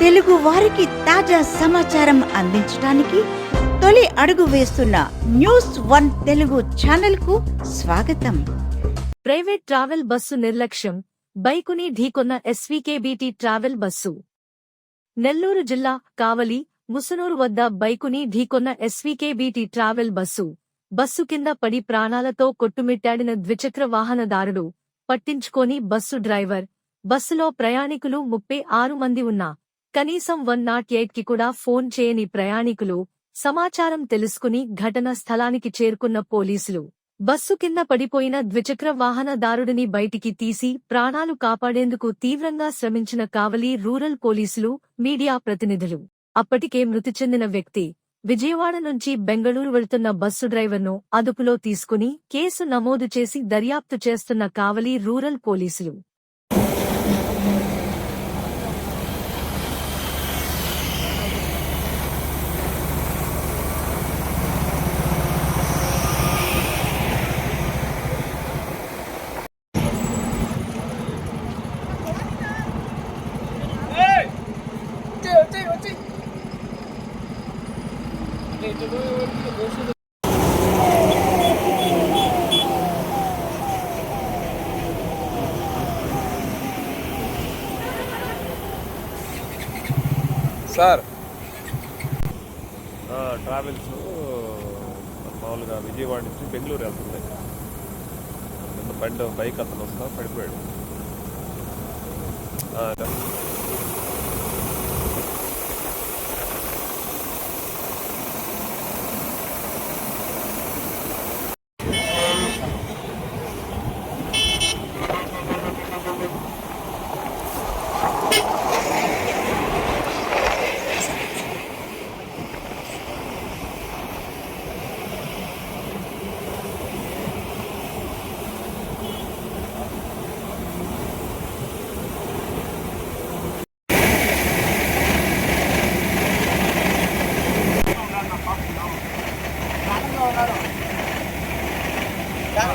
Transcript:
తెలుగు వారికి తాజా సమాచారం అందించడానికి తొలి అడుగు వేస్తున్న న్యూస్ వన్ తెలుగు ఛానల్కు స్వాగతం. ప్రైవేట్ ట్రావెల్ బస్సు నిర్లక్ష్యం. బైకుని ఢీకొన్న ఎస్వీకేబీటీ ట్రావెల్ బస్సు. నెల్లూరు జిల్లా కావలి ముసునూరు వద్ద బైకుని ఢీకొన్న ఎస్వీకేబీటీ ట్రావెల్ బస్సు. బస్సు కింద పడి ప్రాణాలతో కొట్టుమిట్టాడిన ద్విచక్ర వాహనదారుడు. పట్టించుకోని బస్సు డ్రైవర్. బస్సులో ప్రయాణికులు ముప్పై ఆరు మంది ఉన్నా కనీసం వన్ నాట్ ఎయిట్కి కూడా ఫోన్ చేయని ప్రయాణికులు సమాచారం తెలుసుకుని ఘటన స్థలానికి చేరుకున్న పోలీసులు. బస్సు కింద పడిపోయిన ద్విచక్ర వాహనదారుడిని బయటికి తీసి ప్రాణాలు కాపాడేందుకు తీవ్రంగా శ్రమించిన కావలి రూరల్ పోలీసులు మీడియా ప్రతినిధులు. అప్పటికే మృతి చెందిన వ్యక్తి విజయవాడ నుంచి బెంగళూరు వెళ్తున్న బస్సు డ్రైవర్ను అదుపులో తీసుకుని కేసు నమోదు చేసి దర్యాప్తు చేస్తున్న కావలి రూరల్ పోలీసులు. సార్. ట్రావెల్స్ మామూలుగా విజయవాడ నుంచి బెంగళూరు వెళ్తుంది నిన్న బండి బైక్ అతను వస్తా పడిపోయాడు.